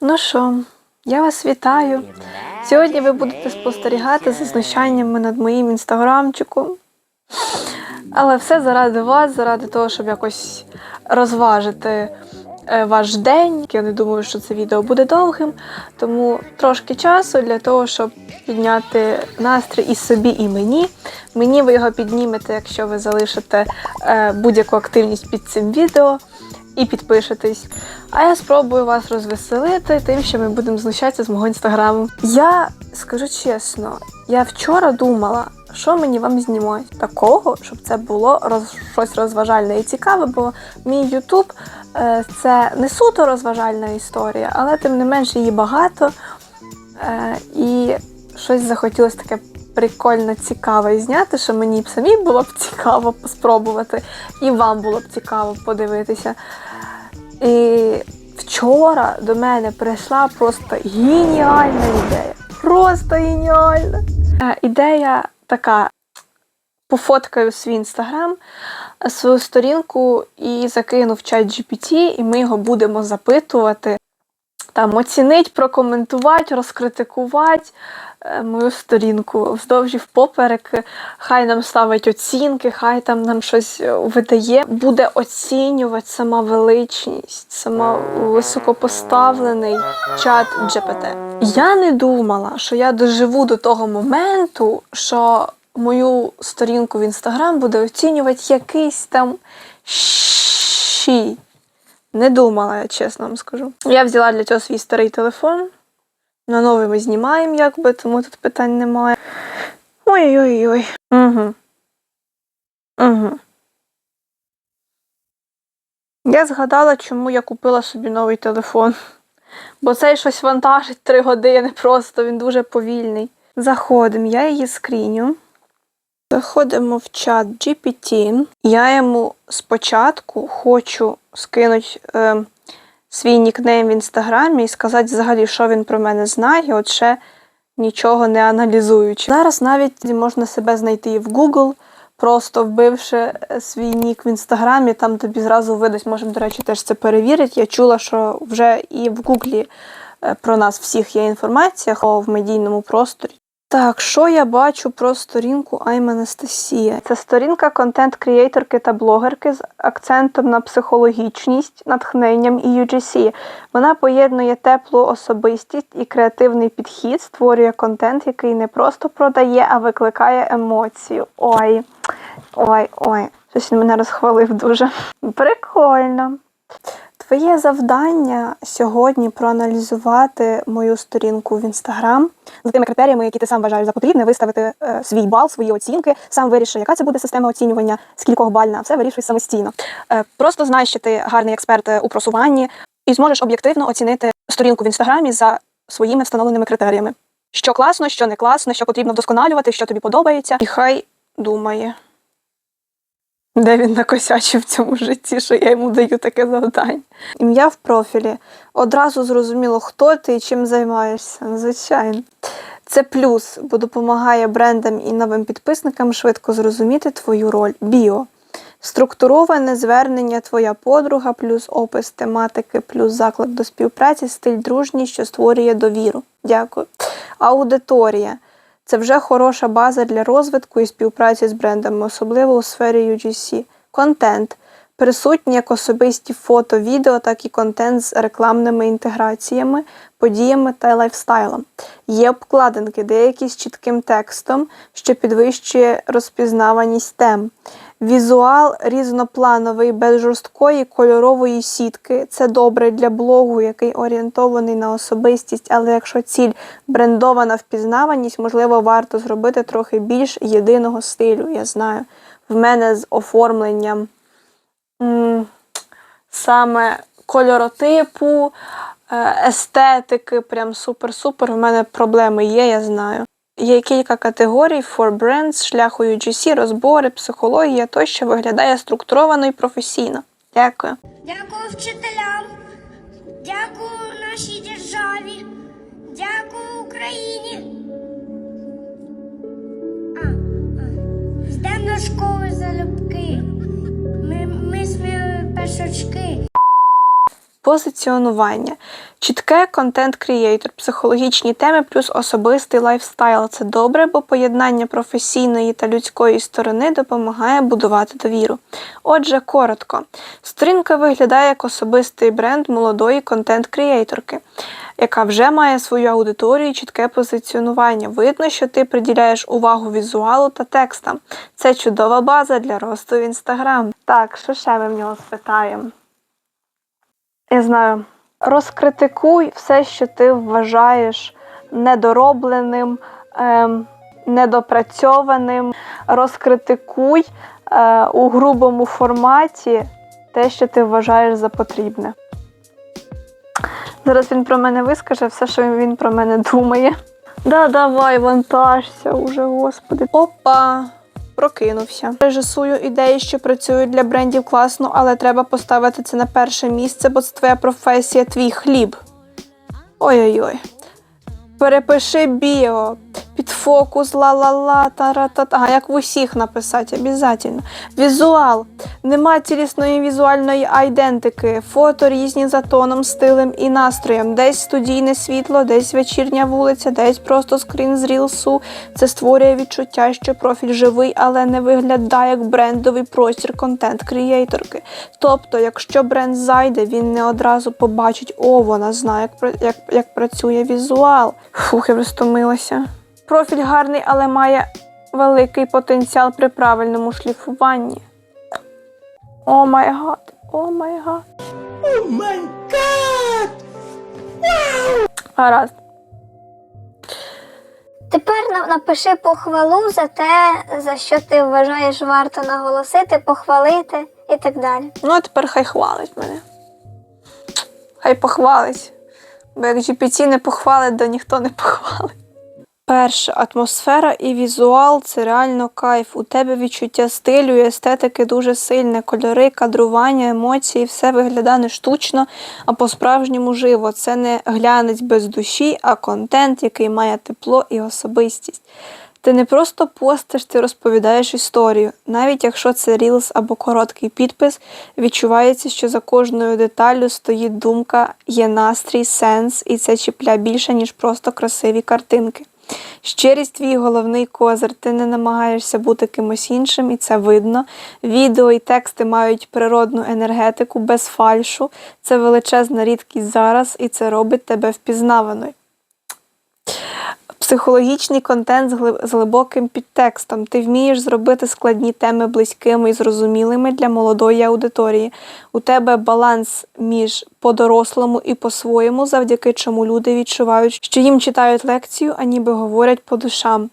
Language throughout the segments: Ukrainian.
Ну що, я вас вітаю. Сьогодні ви будете спостерігати за знущаннями над моїм інстаграмчиком. Але все заради вас, заради того, щоб якось розважити е, ваш день. Я не думаю, що це відео буде довгим, тому трошки часу для того, щоб підняти настрій і собі, і мені. Мені ви його піднімете, якщо ви залишите е, будь-яку активність під цим відео і підпишетесь. А я спробую вас розвеселити тим, що ми будемо знущатися з мого інстаграму. Я скажу чесно, я вчора думала, що мені вам знімати такого, щоб це було роз, щось розважальне і цікаве, бо мій Ютуб е, це не суто розважальна історія, але тим не менше її багато. Е, і щось захотілося таке прикольно цікаве зняти, що мені б самі було б цікаво спробувати, і вам було б цікаво подивитися. І вчора до мене прийшла просто геніальна ідея. Просто геніальна. Е, Ідея така: пофоткаю свій інстаграм, свою сторінку і закину в чат GPT, і ми його будемо запитувати. Там оцінить, прокоментувати, розкритикувати е, мою сторінку вздовж і впоперек. Хай нам ставить оцінки, хай там нам щось е, видає. Буде оцінювати сама величність, сама високопоставлений чат GPT. Я не думала, що я доживу до того моменту, що мою сторінку в інстаграм буде оцінювати якийсь там щі. Не думала, я чесно вам скажу. Я взяла для цього свій старий телефон. На новий ми знімаємо, якби, тому тут питань немає. Ой-ой-ой. Угу. Угу. Я згадала, чому я купила собі новий телефон. Бо цей щось вантажить 3 години просто, він дуже повільний. Заходимо, я її скріню. Заходимо в чат GPT. Я йому спочатку хочу скинути е, свій нікнейм в інстаграмі і сказати взагалі, що він про мене знає, от ще нічого не аналізуючи. Зараз навіть можна себе знайти і в Google, просто вбивши е, свій нік в інстаграмі, там тобі зразу видасть, можемо, до речі, теж це перевірити. Я чула, що вже і в Гуглі е, про нас всіх є інформація в медійному просторі. Так, що я бачу про сторінку Айм Анастасія? Це сторінка контент-крієйторки та блогерки з акцентом на психологічність, натхненням і UGC. Вона поєднує теплу особистість і креативний підхід, створює контент, який не просто продає, а викликає емоцію. Ой, ой, ой. Щось він мене розхвалив дуже. Прикольно. Твоє завдання сьогодні проаналізувати мою сторінку в інстаграм з тими критеріями, які ти сам вважаєш за потрібне, виставити е, свій бал, свої оцінки, сам виріши, яка це буде система оцінювання, скількох бальна, все вирішуй самостійно. Е, просто знай, що ти гарний експерт е, у просуванні і зможеш об'єктивно оцінити сторінку в інстаграмі за своїми встановленими критеріями. Що класно, що не класно, що потрібно вдосконалювати, що тобі подобається, і хай думає. Де він накосячив в цьому житті, що я йому даю таке завдання. Ім'я в профілі. Одразу зрозуміло, хто ти і чим займаєшся. Звичайно. Це плюс, бо допомагає брендам і новим підписникам швидко зрозуміти твою роль. Біо. Структуроване звернення твоя подруга, плюс опис тематики, плюс заклик до співпраці, стиль дружній, що створює довіру. Дякую. Аудиторія. Це вже хороша база для розвитку і співпраці з брендами, особливо у сфері UGC. Контент. Присутні як особисті фото, відео, так і контент з рекламними інтеграціями, подіями та лайфстайлом. Є обкладинки, деякі з чітким текстом, що підвищує розпізнаваність тем. Візуал різноплановий, без жорсткої кольорової сітки. Це добре для блогу, який орієнтований на особистість, але якщо ціль брендована впізнаваність, можливо, варто зробити трохи більш єдиного стилю. Я знаю. В мене з оформленням м, саме кольоротипу, е, естетики, прям супер-супер. В мене проблеми є, я знаю. Є кілька категорій for brands, шляху UGC, розбори, психологія тощо виглядає структуровано і професійно. Дякую. Дякую вчителям, дякую нашій державі, дякую Україні. А, а. Йдемо до школи залюбки. Ми, ми сміли першочки. Позиціонування. Чітке контент крієйтор, психологічні теми плюс особистий лайфстайл. Це добре, бо поєднання професійної та людської сторони допомагає будувати довіру. Отже, коротко, сторінка виглядає як особистий бренд молодої контент-крієйторки, яка вже має свою аудиторію і чітке позиціонування. Видно, що ти приділяєш увагу візуалу та текстам. Це чудова база для росту в інстаграм. Так, що ще ми в нього спитаємо? Я знаю. Розкритикуй все, що ти вважаєш недоробленим, ем, недопрацьованим. Розкритикуй е, у грубому форматі те, що ти вважаєш за потрібне. Зараз він про мене вискаже все, що він про мене думає. Да, давай, вантажся уже, господи. Опа! Прокинувся. Режисую ідеї, що працюють для брендів класно, але треба поставити це на перше місце, бо це твоя професія, твій хліб. Ой-ой-ой. Перепиши біо, під фокус, ла-ла-ла, та-ра-та-та. Як в усіх написати, обов'язково. Візуал. Нема цілісної візуальної айдентики. Фото різні за тоном, стилем і настроєм. Десь студійне світло, десь вечірня вулиця, десь просто скрін з рілсу. Це створює відчуття, що профіль живий, але не виглядає як брендовий простір контент-крієйторки. Тобто, якщо бренд зайде, він не одразу побачить, о, вона знає, як, як, як працює візуал. Фух, я вже стомилася. Профіль гарний, але має великий потенціал при правильному шліфуванні. О май гад, о май гад. О май гад! Гаразд. Тепер напиши похвалу за те, за що ти вважаєш варто наголосити, похвалити і так далі. Ну, а тепер хай хвалить мене. Хай похвалить. Бо як GPT не похвалить, то ніхто не похвалить. Перше, атмосфера і візуал це реально кайф. У тебе відчуття стилю і естетики дуже сильне. Кольори, кадрування, емоції, все виглядає не штучно, а по-справжньому живо. Це не глянець без душі, а контент, який має тепло і особистість. Ти не просто постиш, ти розповідаєш історію. Навіть якщо це рілс або короткий підпис, відчувається, що за кожною деталлю стоїть думка, є настрій, сенс, і це чіпля більше, ніж просто красиві картинки. Щирість твій головний козир, ти не намагаєшся бути кимось іншим, і це видно. Відео і тексти мають природну енергетику без фальшу. Це величезна рідкість зараз, і це робить тебе впізнаваною. Психологічний контент з глибоким підтекстом. Ти вмієш зробити складні теми близькими і зрозумілими для молодої аудиторії. У тебе баланс між по-дорослому і по-своєму, завдяки чому люди відчувають, що їм читають лекцію, а ніби говорять по душам.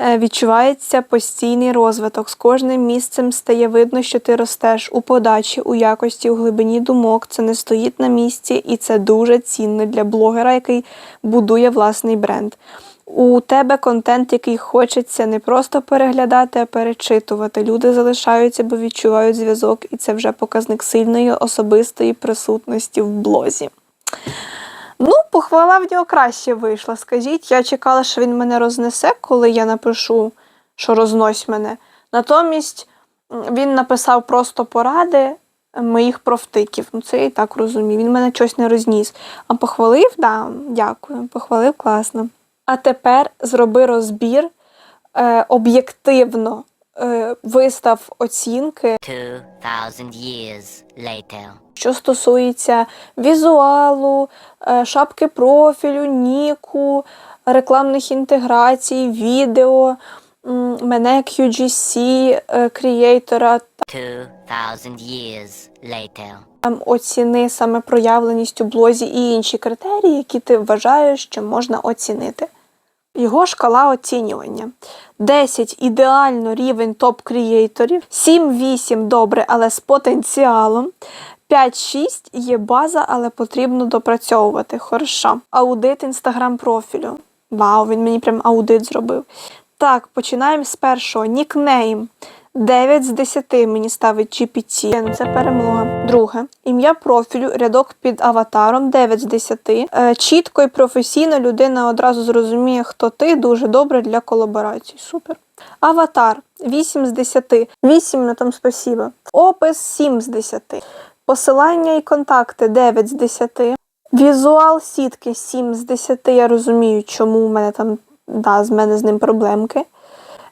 Е, Відчувається постійний розвиток. З кожним місцем стає видно, що ти ростеш у подачі, у якості, у глибині думок. Це не стоїть на місці, і це дуже цінно для блогера, який будує власний бренд. У тебе контент, який хочеться не просто переглядати, а перечитувати. Люди залишаються, бо відчувають зв'язок, і це вже показник сильної особистої присутності в блозі. Ну, похвала в нього краще вийшла. Скажіть, я чекала, що він мене рознесе, коли я напишу, що рознось мене. Натомість він написав просто поради моїх профтиків. Ну, це я і так розумію. Він мене щось не розніс. А похвалив, да, дякую, похвалив класно. А тепер зроби розбір е, об'єктивно. Е, вистав оцінки 2,000 years later. Що стосується візуалу, е, шапки профілю, ніку, рекламних інтеграцій, відео, мене як UGC, е, креатора, 2,000 years later. там оціни саме проявленість у блозі і інші критерії, які ти вважаєш, що можна оцінити. Його шкала оцінювання. 10 ідеально рівень топ-крієйторів, 7-8 добре, але з потенціалом. 5-6 є база, але потрібно допрацьовувати. Хорошо. Аудит інстаграм профілю. Вау, він мені прям аудит зробив. Так, починаємо з першого. Нікнейм. 9 з 10 мені ставить GPT. Це перемога. Друге. Ім'я профілю, рядок під аватаром 9 з 10. Е, чітко і професійно людина одразу зрозуміє, хто ти. Дуже добре для колаборацій. Супер. Аватар 8 з 10. 8 на там спасибо. Опис 7 з 10. Посилання і контакти 9 з 10. Візуал сітки 7 з 10. Я розумію, чому у мене там да, з мене з ним проблемки.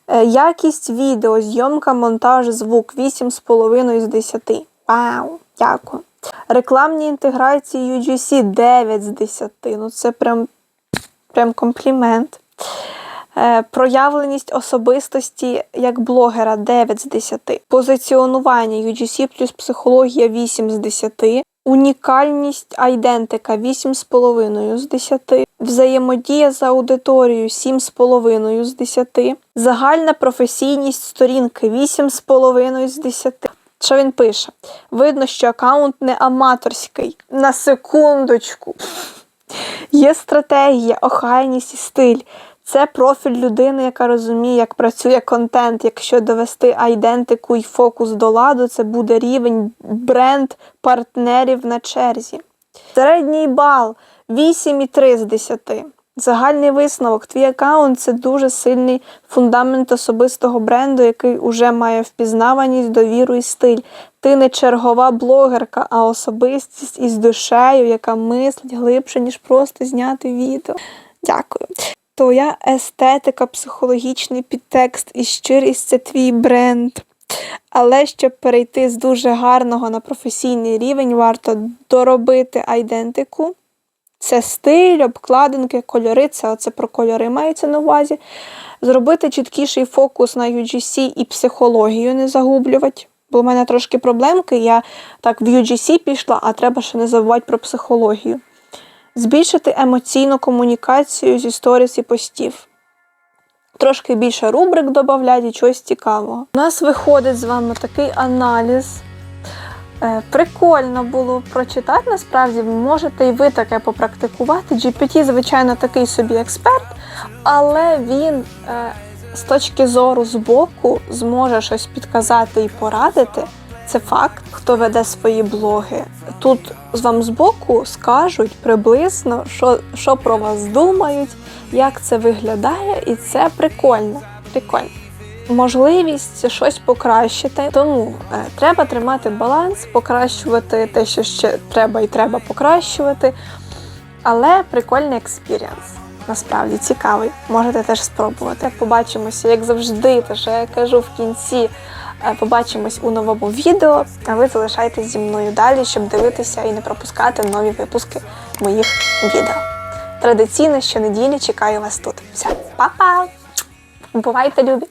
Е, Якість відео, зйомка, монтаж, звук 8,5 з 10. Вау, дякую. Рекламні інтеграції UGC 9 з 10. Ну це прям, прям комплімент. Е, Проявленість особистості як блогера 9 з 10. Позиціонування UGC плюс психологія 8 з 10. Унікальність айдентика 8,5 з 10. Взаємодія з аудиторією 7,5 з 10. Загальна професійність сторінки 8,5 з 10. Що він пише? Видно, що аккаунт не аматорський. На секундочку. Є стратегія, охайність і стиль. Це профіль людини, яка розуміє, як працює контент. Якщо довести айдентику і фокус до ладу, це буде рівень бренд партнерів на черзі. Середній бал 8,3 з 10. Загальний висновок. Твій аккаунт це дуже сильний фундамент особистого бренду, який уже має впізнаваність, довіру і стиль. Ти не чергова блогерка, а особистість із душею, яка мислить глибше, ніж просто зняти відео. Дякую. Твоя естетика, психологічний підтекст і щирість це твій бренд. Але щоб перейти з дуже гарного на професійний рівень, варто доробити айдентику. Це стиль, обкладинки, кольори, це оце про кольори мається на увазі. Зробити чіткіший фокус на UGC і психологію не загублювати. Бо в мене трошки проблемки, я так в UGC пішла, а треба ще не забувати про психологію. Збільшити емоційну комунікацію зі сторіс і постів. Трошки більше рубрик додати і чогось цікавого. У нас виходить з вами такий аналіз. Е, Прикольно було прочитати, насправді можете і ви таке попрактикувати. GPT, звичайно, такий собі експерт, але він е, з точки зору збоку зможе щось підказати і порадити. Це факт, хто веде свої блоги. Тут вам збоку скажуть приблизно, що, що про вас думають, як це виглядає, і це прикольно. Прикольно можливість щось покращити. Тому е, треба тримати баланс, покращувати те, що ще треба і треба покращувати. Але прикольний експіріанс. Насправді цікавий. Можете теж спробувати. Побачимося, як завжди, те, що я кажу в кінці. Е, Побачимось у новому відео, а ви залишайтесь зі мною далі, щоб дивитися і не пропускати нові випуски моїх відео. Традиційно щонеділі чекаю вас тут. Все, па-па! Бувайте, любі!